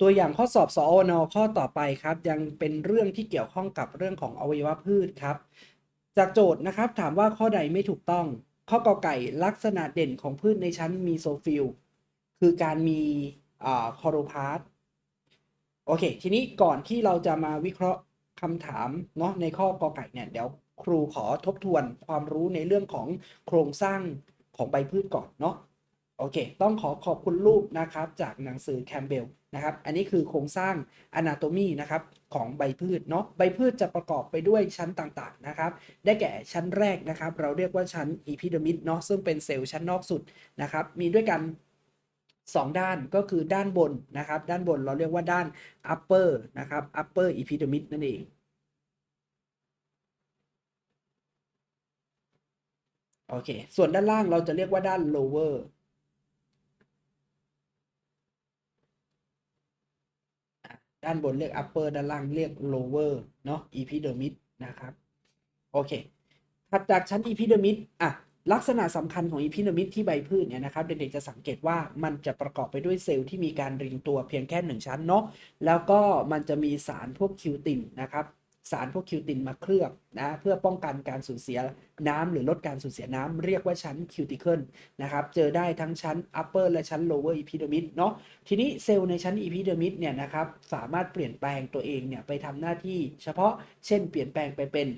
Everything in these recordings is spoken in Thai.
ตัวอย่างข้อสอบสอวนข้อต่อไปครับ ยังเป็นเรื่องที่เกี่ยวข้องกับเรื่องของอวัยวะพืชครับ จากโจทย์นะครับถามว่าข้อใดไม่ถูกต้อง ข้อกอไก่ลักษณะเด่นของพืชในชั้นมีโซฟิลคือการมีคอโรพาสโอเค ทีนี้ก่อนที่เราจะมาวิเคราะห์คำถามเนาะในข้อกอไก่เนี่ยเดี๋ยวครูขอทบทวนความรู้ในเรื่องของโครงสร้างของใบพืชก่อนเนาะ โอเค ต้องขอขอบคุณรูปนะครับ จากหนังสือแคมเบลนะครับ อันนี้คือโครงสร้าง Anatomy นะครับของใบพืชเนาะ ใบพืชจะประกอบไปด้วยชั้นต่างๆนะครับ ได้แก่ชั้นแรกนะครับ เราเรียกว่าชั้น Epidermis เนาะ ซึ่งเป็นเซลล์ชั้นนอกสุดนะครับ มีด้วยกัน 2 ด้านก็คือด้านบนนะครับ ด้านบนเราเรียกว่าด้าน upper นะครับ upper epidermis นั่นเองโอเค ส่วนด้านล่างเราจะเรียกว่าด้าน lower อะ ด้านบนเรียก upper ด้านล่างเรียก lower เนาะ epidermis นะครับ โอเคถัดจากชั้น epidermis อะ ลักษณะสำคัญของ epidermis ที่ใบพืชเนี่ยนะครับ เด็กๆจะสังเกตว่ามันจะประกอบไปด้วยเซลล์ที่มีการเรียงตัวเพียงแค่หนึ่งชั้นเนาะ แล้วก็มันจะมีสารพวกคิวตินนะครับ สารพวกคิวตินมาเคลือบนะเพื่อป้องกันการสูญเสียน้ำหรือลดการสูญเสียน้ำเรียกว่าชั้นคิวติเคิลนะครับเจอได้ทั้งชั้น upper และชั้น lower epidermis เนาะทีนี้เซลล์ในชั้น epidermis เนี่ยนะครับสามารถเปลี่ยนแปลงตัวเองเนี่ยไปทำหน้าที่เฉพาะเช่นเปลี่ยนแปลงไปเป็น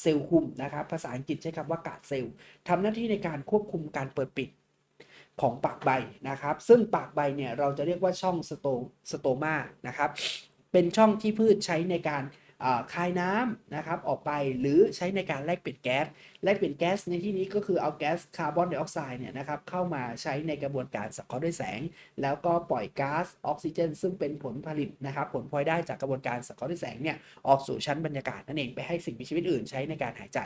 เซลล์คุมนะครับภาษาอังกฤษใช้คำว่ากาดเซลล์ทำหน้าที่ในการควบคุมการเปิดปิดของปากใบนะครับ ซึ่งปากใบเนี่ยเราจะเรียกว่าช่องสโตสโตมานะครับ เป็นช่องที่พืชใช้ในการ คายน้ำนะครับออกไปหรือใช้ในการแลกเปลี่ยนแก๊สแลกเปลี่ยนแก๊สในที่นี้ก็คือเอาแก๊สคาร์บอนไดออกไซด์เนี่ยนะครับเข้ามาใช้ในกระบวนการสังเคราะห์ด้วยแสง แล้วก็ปล่อยก๊าซออกซิเจน ซึ่งเป็นผลผลิตนะครับผลพลอยได้จากกระบวนการสังเคราะห์ด้วยแสงเนี่ยออกสู่ชั้นบรรยากาศนั่นเองไปให้สิ่งมีชีวิตอื่นใช้ในการหายใจ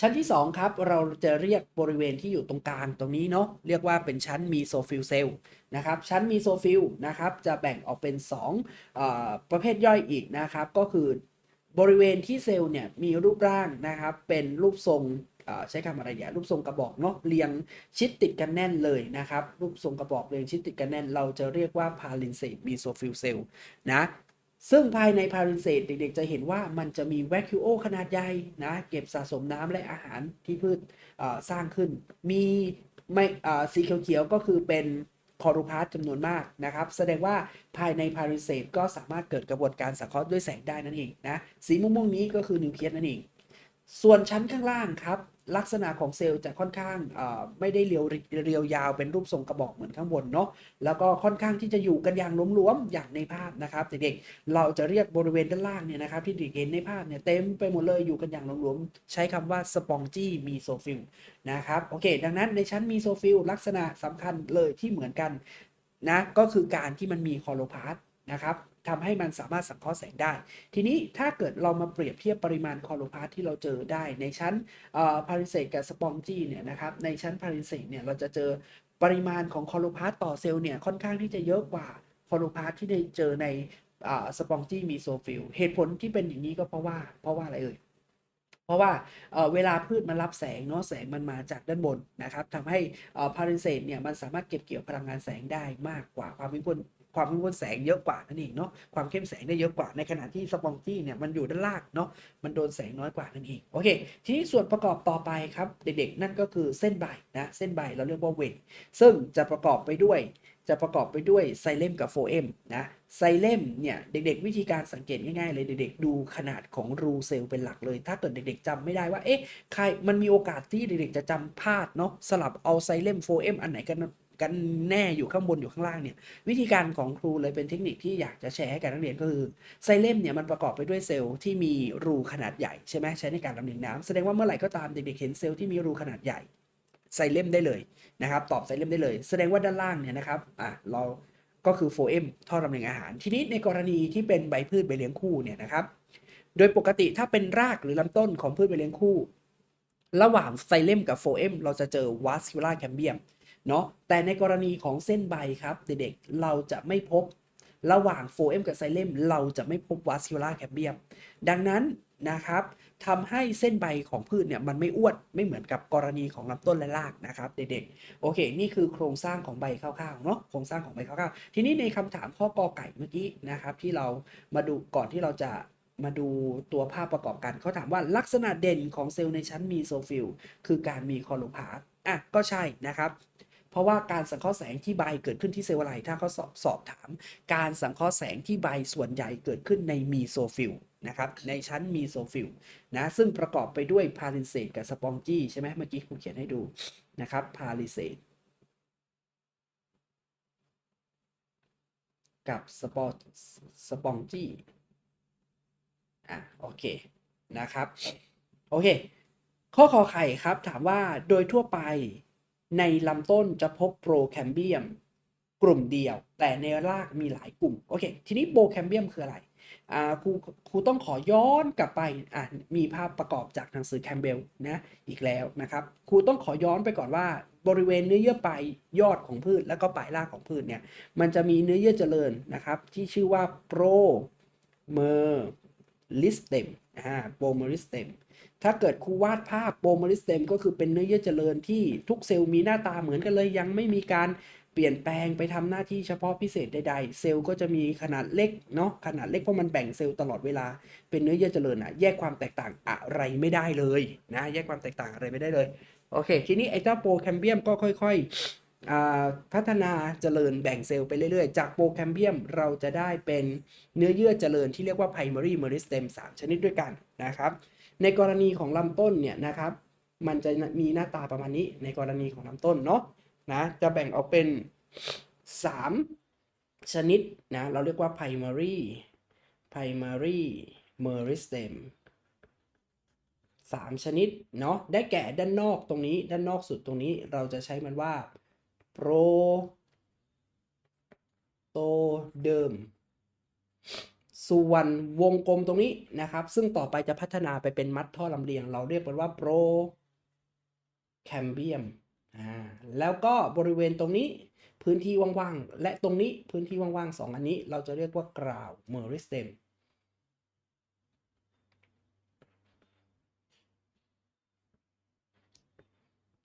ชั้นที่ 2 ครับ เราจะเรียกบริเวณที่อยู่ตรงกลางตรงนี้เนาะเรียกว่าเป็นชั้นมีโซฟิลเซลล์นะครับชั้นมีโซฟิลนะครับจะแบ่งออกเป็น2อประเภทย่อยอีกนะครับก็คือบริเวณที่เซลล์เนี่ยมีรูปร่างนะครับเป็นรูปทรงใช้คำอะไรอย่างรูปทรงกระบอกเนาะเรียงชิดติดกันแน่นเลยนะครับรูปทรงกระบอกเรียงชิดติดกันแน่น เราจะเรียกว่าพาลินเซตมีโซฟิลเซลนะ ซึ่งภายในพารินเซตเด็กๆ จะเห็นว่ามันจะมีแวคิโอขนาดใหญ่นะ เก็บสะสมน้ำและอาหารที่พืชสร้างขึ้น มีไม่เอ่อสีเขียวๆก็คือเป็นคอรูพาสจำนวนมากนะครับ แสดงว่าภายในพาริเซตก็สามารถเกิดกระบวนการสังเคราะห์ด้วยแสงได้นั่นเองนะ สีม่วงๆนี้ก็คือนิวเคลียสนั่นเอง ส่วนชั้นข้างล่างครับ ลักษณะของเซลล์จะค่อนข้างไม่ได้เรียวเรียวยาวเป็นรูปทรงกระบอกเหมือนข้างบนเนาะแล้วก็ค่อนข้างที่จะอยู่กันอย่างลวมๆอย่างในภาพนะครับเด็กๆเราจะเรียกบริเวณด้านล่างเนี่ยนะครับที่เด็กเห็นในภาพเนี่ยเต็มไปหมดเลยอยู่กันอย่างลวมๆใช้คำว่าสปองจี้มีโซฟิลนะครับโอเค ดังนั้นในชั้นมีโซฟิลลักษณะสำคัญเลยที่เหมือนกันนะก็คือการที่มันมีคอโลพาสนะครับ ทำให้มันสามารถสังเคราะห์แสงได้ ทีนี้ถ้าเกิดเรามาเปรียบเทียบปริมาณคอโลพาสที่เราเจอได้ ในชั้นพาริเซตกับสปองจี้เนี่ยนะครับในชั้นพาริเซตเนี่ยเราจะเจอปริมาณของคอโลพาสต่อเซลล์เนี่ยค่อนข้างที่จะเยอะกว่าคอโลพาสที่ได้เจอในสปองจี้มีโซฟิลเหตุผลที่เป็นอย่างนี้ก็เพราะว่าเพราะว่าอะไรเอ่ยเพราะว่าเวลาพืชมันรับแสงเนาะแสงมันมาจากด้านบนนะครับทำให้พาริเซตเนี่ยมันสามารถเก็บเกี่ยวพลังงานแสงได้มากกว่าความเข้มข้น ความเข้มข้นแสงเยอะกว่านั่นเองเนาะความเข้มแสงได้เยอะกว่าในขณะที่สปองจี้เนี่ยมันอยู่ด้านล่างเนาะมันโดนแสงน้อยกว่านั่นเองโอเค ทีนี้ส่วนประกอบต่อไปครับเด็กๆ นั่นก็คือเส้นใบนะเส้นใบเราเรียกว่าเวนซึ่งจะประกอบไปด้วยจะประกอบไปด้วยไซเลมกับโฟเอมนะไซเลมเนี่ยเด็กๆ วิธีการสังเกตง่ายๆ เลยเด็กๆ ดูขนาดของรูเซลล์เป็นหลักเลย ถ้าเกิดเด็กๆจำไม่ได้ว่าเอ๊ะใครมันมีโอกาสที่เด็กๆ จะจำพลาดเนาะสลับเอาไซเลมโฟเอมอันไหนกัน กันแน่อยู่ข้างบนอยู่ข้างล่างเนี่ยวิธีการของครูเลยเป็นเทคนิคที่อยากจะแชร์ให้กับนักเรียนก็คือไซเลมเนี่ยมันประกอบไปด้วยเซลล์ที่มีรูขนาดใหญ่ใช่ไหมใช้ในการลำเลียงน้ำแสดงว่าเมื่อไหร่ก็ตามเด็กๆเห็นเซลล์ที่มีรูขนาดใหญ่ไซเลมได้เลยนะครับตอบไซเลมได้เลย แสดงว่าด้านล่างเนี่ยนะครับอะเราก็คือโฟเอมท่อลำเลียงอาหาร ทีนี้ในกรณีที่เป็นใบพืชใบเลี้ยงคู่เนี่ยนะครับโดยปกติถ้าเป็นรากหรือลำต้นของพืชใบเลี้ยงคู่ ระหว่างไซเลมกับโฟเอมเราจะเจอวาสคิวลาแคมเบียม เนาะแต่ในกรณีของเส้นใบครับเด็กๆเราจะไม่พบระหว่างโฟเอมกับไซเลมเราจะไม่พบวาสคิวลาแคมเบียมดังนั้นนะครับทำให้เส้นใบของพืชเนี่ยมันไม่อ้วนไม่เหมือนกับกรณีของลำต้นและรากนะครับ เด็กๆโอเค นี่คือโครงสร้างของใบคร่าวๆเนาะโครงสร้างของใบคร่าวๆทีนี้ในคำถามข้อกอไก่เมื่อกี้นะครับ ที่เรามาดูก่อนที่เราจะมาดูตัวภาพประกอบกันเขาถามว่าลักษณะเด่นของเซลล์ในชั้นมีโซฟิลคือการมีคอโลพาสอะก็ใช่นะครับ ราะว่าการสังเคราะห์แสงที่ใบเกิดขึ้นที่เซลล์อะไรถ้าเขาสอบสอบถาม การสังเคราะห์แสงที่ใบส่วนใหญ่เกิดขึ้นในมีโซฟิลนะครับในชั้นมีโซฟิลนะซึ่งประกอบไปด้วยพาลิเซตกับสปองจี้ใช่ไหมเมื่อกี้ครูเขียนให้ดูนะครับพาลิเซตกับสปอสปองจี้อะโอเคนะครับ โอเค ข้อขอไข่ครับถามว่าโดยทั่วไป ในลำต้นจะพบโปรแคมเบียมกลุ่มเดียว แต่ในรากมีหลายกลุ่ม โอเค ทีนี้โปรแคมเบียมคืออะไรอ่าครูครูต้องขอย้อนกลับไปอะมีภาพประกอบจากหนังสือแคมเบลนะอีกแล้วนะครับครูต้องขอย้อนไปก่อนว่า บริเวณเนื้อเยื่อปลายยอดของพืช แล้วก็ปลายรากของพืชเนี่ยมันจะมีเนื้อเยื่อเจริญนะครับ ที่ชื่อว่าโปรเมอริสเต็มอ่าโปรเมอริสเต็ม ถ้าเกิดครูวาดภาพโปรเมอริสเต็มก็คือเป็นเนื้อเยื่อเจริญที่ทุกเซลล์มีหน้าตาเหมือนกันเลย ยังไม่มีการเปลี่ยนแปลงไปทำหน้าที่เฉพาะพิเศษใดๆ เซลล์ก็จะมีขนาดเล็กเนาะขนาดเล็กเพราะมันแบ่งเซลล์ตลอดเวลา เป็นเนื้อเยื่อเจริญอะแยกความแตกต่างอะไรไม่ได้เลยนะแยกความแตกต่างอะไรไม่ได้เลยโอเค ทีนี้ไอ้เจ้าโปรแคมเบียมก็ค่อยๆอ่าพัฒนาเจริญแบ่งเซลล์ไปเรื่อยๆ จากโปรแคมเบียมเราจะได้เป็นเนื้อเยื่อเจริญที่เรียกว่า primary meristem 3ชนิดด้วยกันนะครับ ในกรณีของลำต้นเนี่ยนะครับ มันจะมีหน้าตาประมาณนี้ในกรณีของลำต้นเนาะนะจะแบ่งออกเป็น 3 ชนิดนะเราเรียกว่า primary primary meristem สามชนิดเนาะได้แก่ด้านนอกตรงนี้ ด้านนอกสุดตรงนี้เราจะใช้มันว่า pro โตเดิม ส่วนวงกลมตรงนี้นะครับ ซึ่งต่อไปจะพัฒนาไปเป็นมัดท่อลำเลียง เราเรียกมันว่า pro cambium อ่าแล้วก็บริเวณตรงนี้พื้นที่ว่างๆ และตรงนี้พื้นที่ว่างๆสองอันนี้เราจะเรียกว่ากราว meristem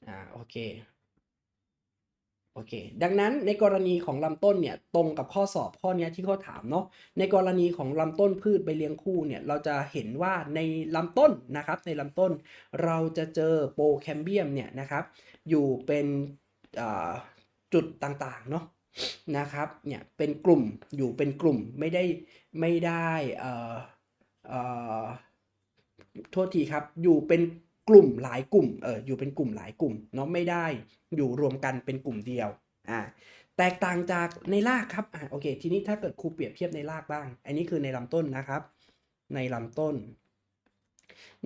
อ่าโอเค โอเค ดังนั้นในกรณีของลำต้นเนี่ยตรงกับข้อสอบข้อนี้ที่เขาถามเนาะ ในกรณีของลำต้นพืชใบเลี้ยงคู่เนี่ยเราจะเห็นว่าในลำต้นนะครับในลำต้นเราจะเจอโปรแคมเบียมเนี่ยนะครับอยู่เป็นจุดต่างๆเนาะนะครับเนี่ยเป็นกลุ่มอยู่เป็นกลุ่มไม่ได้ไม่ได้เอ่อเอ่อโทษทีครับอยู่เป็น กลุ่มหลายกลุ่มเอออยู่เป็นกลุ่มหลายกลุ่มเนาะไม่ได้อยู่รวมกันเป็นกลุ่มเดียวอ่าแตกต่างจากในรากครับอ่าโอเค ทีนี้ถ้าเกิดครูเปรียบเทียบในรากบ้าง อันนี้คือในลำต้นนะครับ ในลำต้น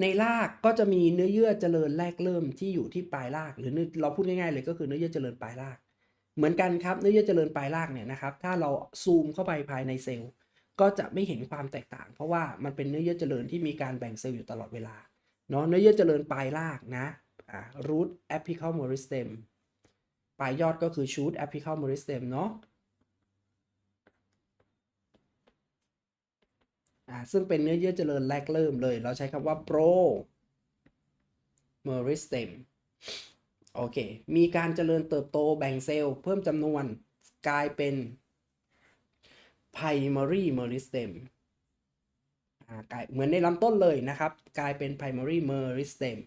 ในรากก็จะมีเนื้อเยื่อเจริญแรกเริ่มที่อยู่ที่ปลายราก หรือเนื้อเราพูดง่ายๆเลยก็คือเนื้อเยื่อเจริญปลายราก เหมือนกันครับเนื้อเยื่อเจริญปลายรากเนี่ยนะครับ ถ้าเราซูมเข้าไปภายในเซลล์ก็จะไม่เห็นความแตกต่าง เพราะว่ามันเป็นเนื้อเยื่อเจริญที่มีการแบ่งเซลล์อยู่ตลอดเวลา เนาะเนื้อเยื่อเจริญปลายรากนะอ่า root apical meristem ปลายยอดก็คือ shoot apical meristem เนาะอ่าซึ่งเป็นเนื้อเยื่อเจริญแรกเริ่มเลย เราใช้คำว่า pro meristem โอเค มีการเจริญเติบโตแบ่งเซลล์เพิ่มจำนวนกลายเป็น primary meristem กลายเหมือนในลำต้นเลยนะครับ กลายเป็น primary meristem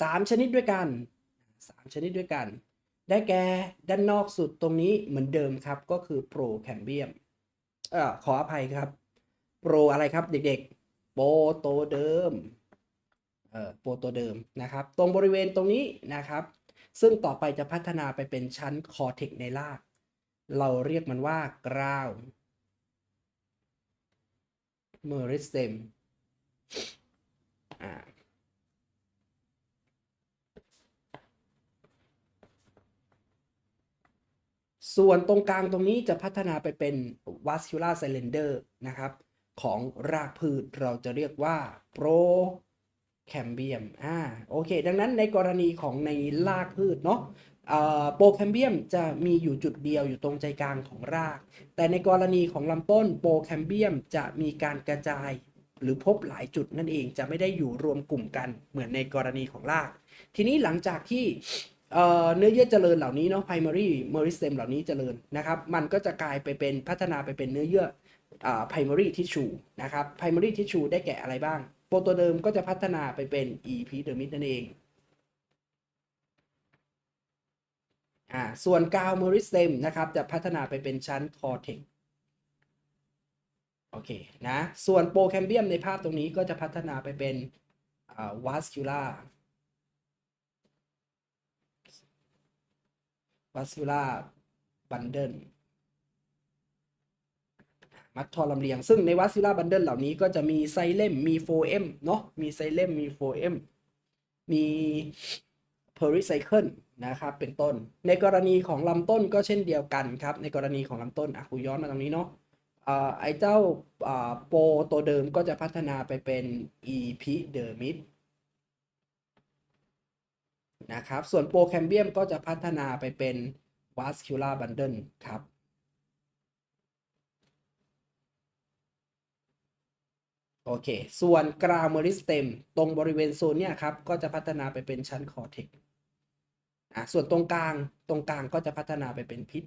สามชนิดด้วยกันสามชนิดด้วยกัน ได้แก่ด้านนอกสุดตรงนี้เหมือนเดิมครับก็คือ pro cambium เอ่อขออภัยครับ pro อะไรครับเด็กๆ โปโตเดิมเอ่อโปรตัวเดิมนะครับ ตรงบริเวณตรงนี้นะครับ ซึ่งต่อไปจะพัฒนาไปเป็นชั้นคอเทกในราก เราเรียกมันว่ากราว เมอริสเตมอ่าส่วนตรงกลางตรงนี้จะพัฒนาไปเป็น vascular cylinder นะครับ ของรากพืชเราจะเรียกว่า pro แคมเบียมอ่าโอเค ดังนั้นในกรณีของในรากพืชเนาะ โปรแคมเบียมจะมีอยู่จุดเดียวอยู่ตรงใจกลางของราก แต่ในกรณีของลำต้นโปรแคมเบียมจะมีการกระจายหรือพบหลายจุดนั่นเองจะไม่ได้อยู่รวมกลุ่มกันเหมือนในกรณีของราก ทีนี้หลังจากที่เเนื้อเยื่อเจริญเหล่านี้เนาะ primary meristem เหล่านี้เจริญนะครับ มันก็จะกลายไปเป็นพัฒนาไปเป็นเนื้อเยื่ออ่า primary tissue นะครับ primary tissue ได้แก่อะไรบ้าง โปรโตเดิมก็จะพัฒนาไปเป็น epidermis นั่นเอง อ่าส่วนกาวเมริสเตมนะครับจะพัฒนาไปเป็นชั้นคอเทกโอเคนะส่วนโปรแคมเบียมในภาพตรงนี้ก็จะพัฒนาไปเป็นอ่าสคิล่าวัสคิล่าบันเดิลมัดทอลำเลียง ซึ่งในวัสคิล่าบันเดิลเหล่านี้ก็จะมีไซเลมมีโฟเอมเนาะมีไซเลมมีโฟเอมมี p e r i c y c l e นะครับเป็นต้น ในกรณีของลำต้นก็เช่นเดียวกันครับ ในกรณีของลำต้นอะครูย้อนมาตรงนี้เนาะไอ้เจ้าโปรตัวเดิมก็จะพัฒนาไปเป็น epidermis นะครับ ส่วนโปรแคมเบียมก็จะพัฒนาไปเป็น vascular bundle ครับ โอเค ส่วนกราวเมริสเตมตรงบริเวณโซนเนี่ยครับ ก็จะพัฒนาไปเป็นชั้นคอเทกอะส่วนตรงกลางตรงกลางก็จะพัฒนาไปเป็นพิษ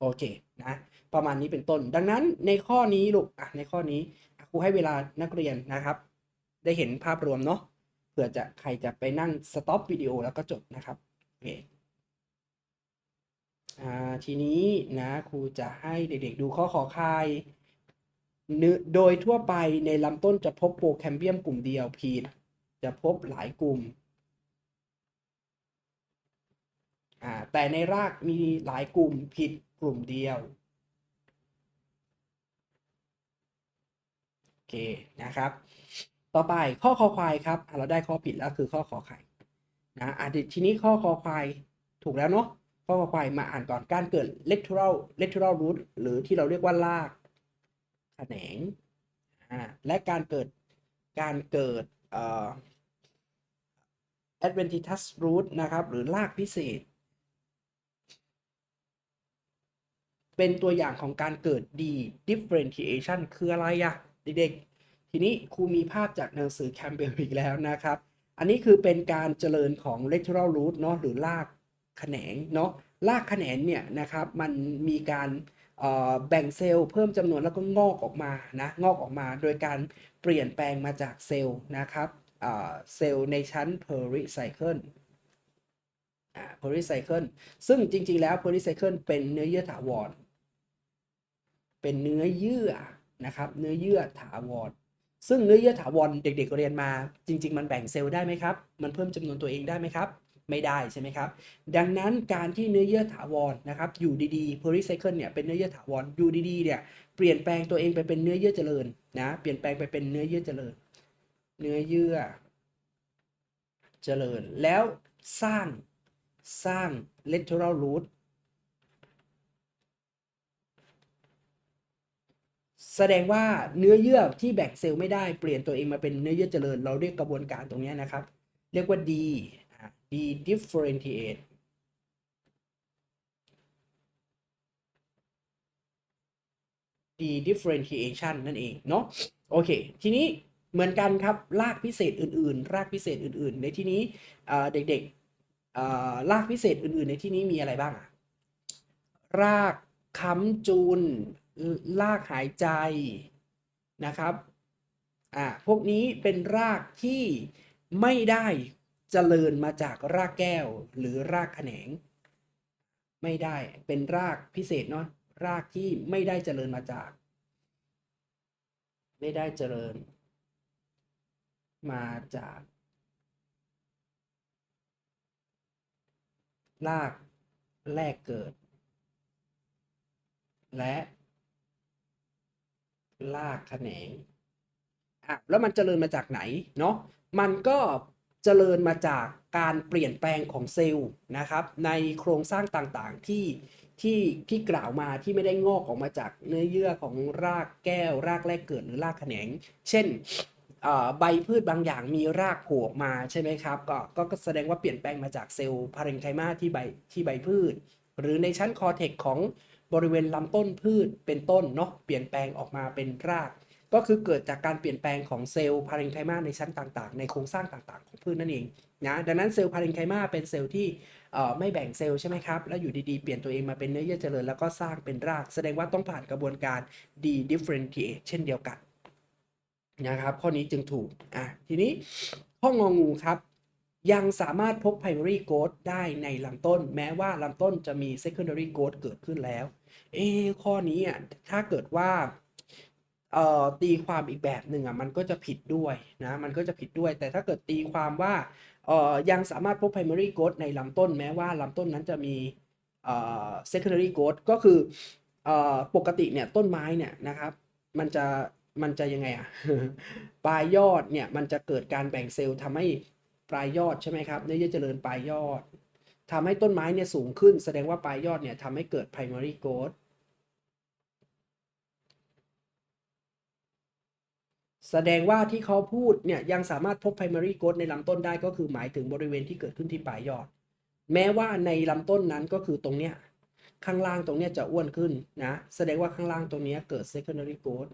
โอเคนะประมาณนี้เป็นต้น ดังนั้นในข้อนี้ลูกอะในข้อนี้ครูให้เวลานักเรียนนะครับ ได้เห็นภาพรวมเนาะเผื่อจะใครจะไปนั่งสต็อปวิดีโอแล้วก็จบนะครับโอเคทีนี้นะครูจะให้เด็กๆดูข้อขอคาย โดยทั่วไปในลำต้นจะพบโปรแคมเบียมกลุ่มเดียวผิดจะพบหลายกลุ่ม แต่ในรากมีหลายกลุ่มผิดกลุ่มเดียว โอเคนะครับ ต่อไปข้อคอควายครับ เราได้ข้อผิดแล้วคือข้อขอไข่นะอะทีนี้ข้อคอควายถูกแล้วเนาะข้อคอควายมาอ่านก่อนการเกิด lateral lateral root หรือที่เราเรียกว่าราก แขนงและการเกิดการเกิด adventitious root นะครับ หรือรากพิเศษ เป็นตัวอย่างของการเกิด D differentiation คืออะไรอะเด็กๆ ทีนี้ครูมีภาพจากหนังสือ Campbell อีกแล้วนะครับ อันนี้คือเป็นการเจริญของ lateral root เนาะหรือรากแขนงเนาะรากแขนงเนี่ยนะครับ มันมีการเแบ่งเซลล์เพิ่มจำนวนแล้วก็งอกออกมานะงอกออกมาโดยการเปลี่ยนแปลงมาจากเซลล์นะครับเซลล์ในชั้น pericycle pericycle ซึ่งจริงๆแล้ว pericycle เป็นเนื้อเยื่อถาวร เป็นเนื้อเยื่อนะครับเนื้อเยื่อถาวรซึ่งเนื้อเยื่อถาวรเด็กๆเรียนมา จริง ๆ มันแบ่งเซลล์ได้ไหมครับ มันเพิ่มจำนวนตัวเองได้ไหมครับ ไม่ได้ใช่ไหมครับ ดังนั้นการที่เนื้อเยื่อถาวรนะครับอยู่ดีๆ pericycle เนี่ยเป็นเนื้อเยื่อถาวรอยู่ดีๆเนี่ยเปลี่ยนแปลงตัวเองไปเป็นเนื้อเยื่อเจริญนะเปลี่ยนแปลงไปเป็นเนื้อเยื่อเจริญ เนื้อเยื่อ เจริญแล้วสร้างสร้าง lateral root แสดงว่าเนื้อเยื่อที่แบ่งเซลล์ไม่ได้เปลี่ยนตัวเองมาเป็นเนื้อเยื่อเจริญ เราเรียกกระบวนการตรงนี้นะครับ เรียกว่า D อ่า D differentiate D differentiation นั่นเองเนาะโอเค ทีนี้เหมือนกันครับ รากพิเศษอื่น ๆ รากพิเศษอื่น ๆ ในที่นี้เด็กๆรากพิเศษอื่น ๆ ในที่นี้มีอะไรบ้างอะรากค้ำจูน รากหายใจนะครับอ่าพวกนี้เป็นรากที่ไม่ได้ เจริญมาจากรากแก้วหรือรากแขนง ไม่ได้เป็นรากพิเศษเนาะรากที่ไม่ได้เจริญมาจาก ไม่ได้เจริญ มาจาก รากแรกเกิด และรากแขนงอะแล้วมันเจริญมาจากไหนเนาะมันก็ เจริญมาจากการเปลี่ยนแปลงของเซลล์นะครับในโครงสร้างต่างๆที่ที่ที่กล่าวมาที่ไม่ได้งอกออกมาจากเนื้อเยื่อของรากแก้ว รากแรกเกิดหรือรากแขนง เช่นใบพืชบางอย่างมีรากโผล่ออกมาใช่ไหมครับก็ก็แสดงว่าเปลี่ยนแปลงมาจากเซลล์พาเรนไคมาที่ใบที่ใบพืช หรือในชั้นคอเทกของบริเวณลำต้นพืชเป็นต้นเนาะเปลี่ยนแปลงออกมาเป็นราก ก็คือเกิดจากการเปลี่ยนแปลงของเซลล์พาเรนไคมาในชั้นต่างๆ ในโครงสร้างต่างๆ ของพืชนั่นเองนะดังนั้นเซลล์พาเรนไคมาเป็นเซลล์ที่ไม่แบ่งเซลล์ใช่ไหมครับ แล้วอยู่ดีๆ เปลี่ยนตัวเองมาเป็นเนื้อเยื่อเจริญแล้วก็สร้างเป็นราก แสดงว่าต้องผ่านกระบวนการ de-differentiate เช่นเดียวกันนะครับข้อนี้จึงถูกอะทีนี้ข้ององูครับ ยังสามารถพบ primary growth ได้ในลำต้น แม้ว่าลำต้นจะมี secondary growth เกิดขึ้นแล้ว เอข้อนี้อะถ้าเกิดว่า เอ่อตีความอีกแบบหนึ่งอะมันก็จะผิดด้วยนะมันก็จะผิดด้วย แต่ถ้าเกิดตีความว่าเอ่อยังสามารถพบ primary growth ในลำต้นแม้ว่าลำต้นนั้นจะมีเอ่อ secondary growth ก็คือเอ่อปกติเนี่ยต้นไม้เนี่ยนะครับมันจะมันจะยังไงอะปลายยอดเนี่ยมันจะเกิดการแบ่งเซลล์ทำให้ปลายยอดใช่ไหมครับเนื้อเยื่อเจริญปลายยอดทำให้ต้นไม้เนี่ยสูงขึ้น แสดงว่าปลายยอดเนี่ยทำให้เกิด primary growth แสดงว่าที่เขาพูดเนี่ยยังสามารถพบ primary growth ในลำต้นได้ก็คือหมายถึงบริเวณที่เกิดขึ้นที่ปลายยอด แม้ว่าในลำต้นนั้นก็คือตรงเนี้ยข้างล่างตรงเนี้ยจะอ้วนขึ้นนะแสดงว่าข้างล่างตรงเนี้ยเกิด secondary growth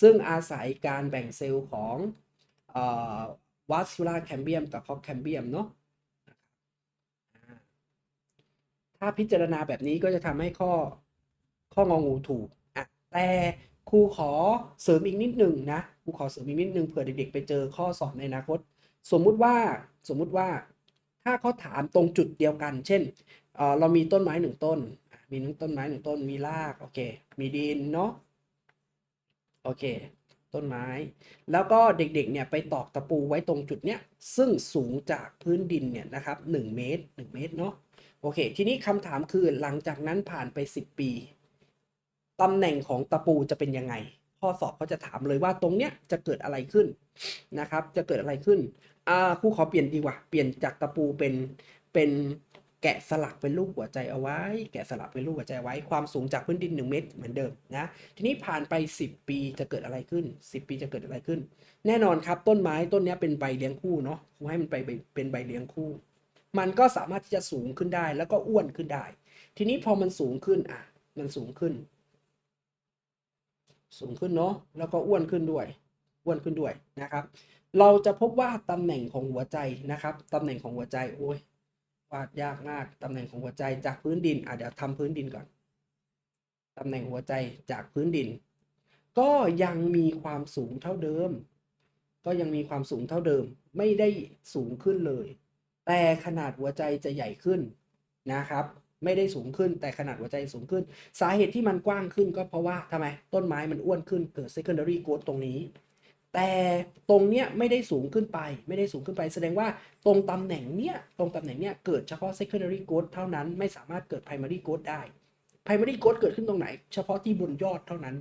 ซึ่งอาศัยการแบ่งเซลล์ของเอ่อ vascular cambium กับ cork cambium เนาะถ้าพิจารณาแบบนี้ก็จะทำให้ข้อข้ององูถูกอะแต่ ครูขอเสริมอีกนิดหนึ่งนะครูขอเสริมอีกนิดหนึ่งเผื่อเด็กๆ ไปเจอข้อสอบในอนาคต สมมุติว่าสมมุติว่าถ้าเขาถามตรงจุดเดียวกัน เช่นเเรามีต้นไม้หนึ่งต้น มีหนึ่งต้นไม้หนึ่งต้นมีรากโอเค มีดินเนาะโอเค ต้นไม้ แล้วก็เด็กๆเนี่ยไปตอกตะปูไว้ตรงจุดเนี้ยซึ่งสูงจากพื้นดินเนี่ยนะครับ1เมตร1เมตรเนาะโอเค ทีนี้คำถามคือหลังจากนั้นผ่านไป 10 ปี ตำแหน่งของตะปูจะเป็นยังไง ข้อสอบเขาจะถามเลยว่าตรงเนี้ยจะเกิดอะไรขึ้นนะครับ จะเกิดอะไรขึ้นอ่าครูขอเปลี่ยนดีกว่า เปลี่ยนจากตะปูเป็นเป็นแกะสลักเป็นรูปหัวใจเอาไว้ แกะสลักเป็นรูปหัวใจไว้ ความสูงจากพื้นดิน 1 เมตรเหมือนเดิมนะ ทีนี้ผ่านไป 10 ปีจะเกิดอะไรขึ้น 10 ปีจะเกิดอะไรขึ้น แน่นอนครับต้นไม้ต้นนี้เป็นใบเลี้ยงคู่เนาะครูให้มันไปเป็นใบเลี้ยงคู่ มันก็สามารถที่จะสูงขึ้นได้แล้วก็อ้วนขึ้นได้ ทีนี้พอมันสูงขึ้นอะมันสูงขึ้น สูงขึ้นเนาะแล้วก็อ้วนขึ้นด้วย อ้วนขึ้นด้วยนะครับ เราจะพบว่าตำแหน่งของหัวใจนะครับตำแหน่งของหัวใจโอ้ยวาดยากมากตำแหน่งของหัวใจจากพื้นดินอะเดี๋ยวทำพื้นดินก่อนตำแหน่งหัวใจจากพื้นดิน ก็ยังมีความสูงเท่าเดิม ก็ยังมีความสูงเท่าเดิม ไม่ได้สูงขึ้นเลย แต่ขนาดหัวใจจะใหญ่ขึ้นนะครับ ไม่ได้สูงขึ้นแต่ขนาดหัวใจสูงขึ้น สาเหตุที่มันกว้างขึ้นก็เพราะว่าทำไมต้นไม้มันอ้วนขึ้นเกิด secondary growth ตรงนี้ แต่ตรงเนี้ยไม่ได้สูงขึ้นไป ไม่ได้สูงขึ้นไป แสดงว่าตรงตำแหน่งเนี้ยตรงตำแหน่งเนี้ยเกิดเฉพาะ secondary growth เท่านั้นไม่สามารถเกิด primary growth ได้ primary growth เกิดขึ้นตรงไหน เฉพาะที่บนยอดเท่านั้น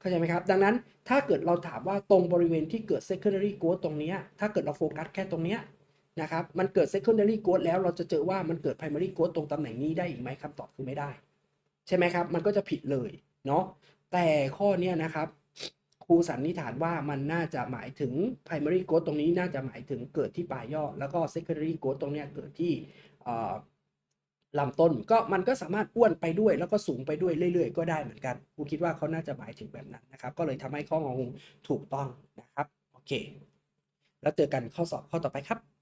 เข้าใจไหมครับ ดังนั้นถ้าเกิดเราถามว่าตรงบริเวณที่เกิด secondary growth ตรงนี้ถ้าเกิดเราโฟกัสแค่ตรงเนี้ย นะครับ มันเกิด secondary growth แล้วเราจะเจอว่ามันเกิด primary growth ตรงตำแหน่งนี้ได้อีกไหมคำตอบคือไม่ได้ ใช่ไหมครับ มันก็จะผิดเลยเนาะแต่ข้อนี้นะครับครูสันนิษฐานว่ามันน่าจะหมายถึง primary growth ตรงนี้น่าจะหมายถึงเกิดที่ปลายยอด แล้วก็ secondary growth ตรงนี้เกิดที่ลำต้นก็มันก็สามารถอ้วนไปด้วย แล้วก็สูงไปด้วยเรื่อย ๆ ก็ได้เหมือนกันครูคิดว่าเขาน่าจะหมายถึงแบบนั้นนะครับ ก็เลยทำให้ข้ององูถูกต้องนะครับ โอเค แล้วเจอกันข้อสอบข้อต่อไปครับ